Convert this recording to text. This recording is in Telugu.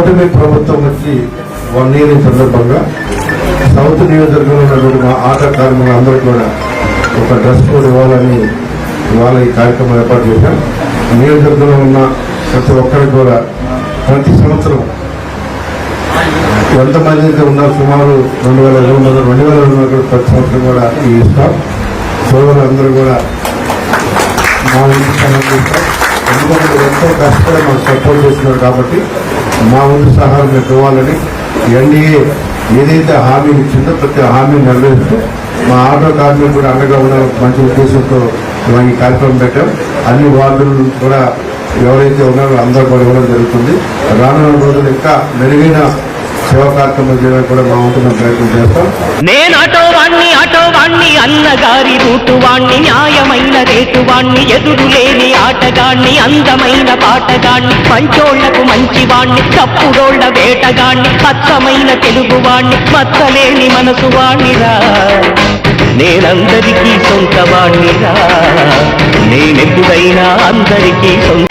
కూటమి ప్రభుత్వం వచ్చి వన్ ఇయర్ సందర్భంగా సౌత్ నియోజకవర్గంలో ఉన్నటువంటి మా ఆట కార్మికులందరూ కూడా ఒక డ్రెస్ కోడ్ ఇవ్వాలని ఇవాళ ఈ కార్యక్రమం ఏర్పాటు చేశాం. నియోజకవర్గంలో ఉన్న ప్రతి ఒక్కరికి కూడా ప్రతి సంవత్సరం ఎంతమంది అయితే ఉన్నారు సుమారు రెండు వేల ఇరవై వందలు రెండు వేల ఇరవై వందలు ప్రతి సంవత్సరం కూడా ఈ ఇస్తాం. సోదరులందరూ కూడా మా వంతు సహాయం ఎందుకంటే ఎంతో కష్టపడి మాకు సపోర్ట్ చేస్తున్నారు కాబట్టి మా వంతు సహాయం మీకు ఇవ్వాలని ఎన్డీఏ ఏదైతే హామీలు ఇచ్చిందో ప్రతి హామీని నెరవేరుస్తూ మా ఆటో కార్మికులు కూడా అండగా ఉన్న మంచి ఉద్దేశంతో మేము ఈ కార్యక్రమం పెట్టాం. అన్ని వార్డులు కూడా ఎవరైతే ఉన్నారో అందరూ కూడా ఇవ్వడం జరుగుతుంది. రానున్న రోజులు ఇంకా మెరుగైన సేవా కార్యక్రమం చేయడానికి కూడా మా వంతున ప్రయత్నం చేస్తాం. నేను ఆటో వాణ్ణి ఆటో వాణ్ణి అన్నగారి రూటు వాణ్ణి న్యాయమైన రేటు వాణ్ణి ఎదురు లేని ఆటగాణ్ణి అందమైన పాటగాణ్ణి మంచోళ్ళకు మంచివాణ్ణి తప్పుడోళ్ళ వేటగాణ్ణి అచ్చమైన తెలుగు వాణ్ణి మచ్చలేని మనసు వాణ్ణిరా నేనందరికీ సొంత వాణ్ణిరా నేనెప్పుడైనా అందరికీ సొంత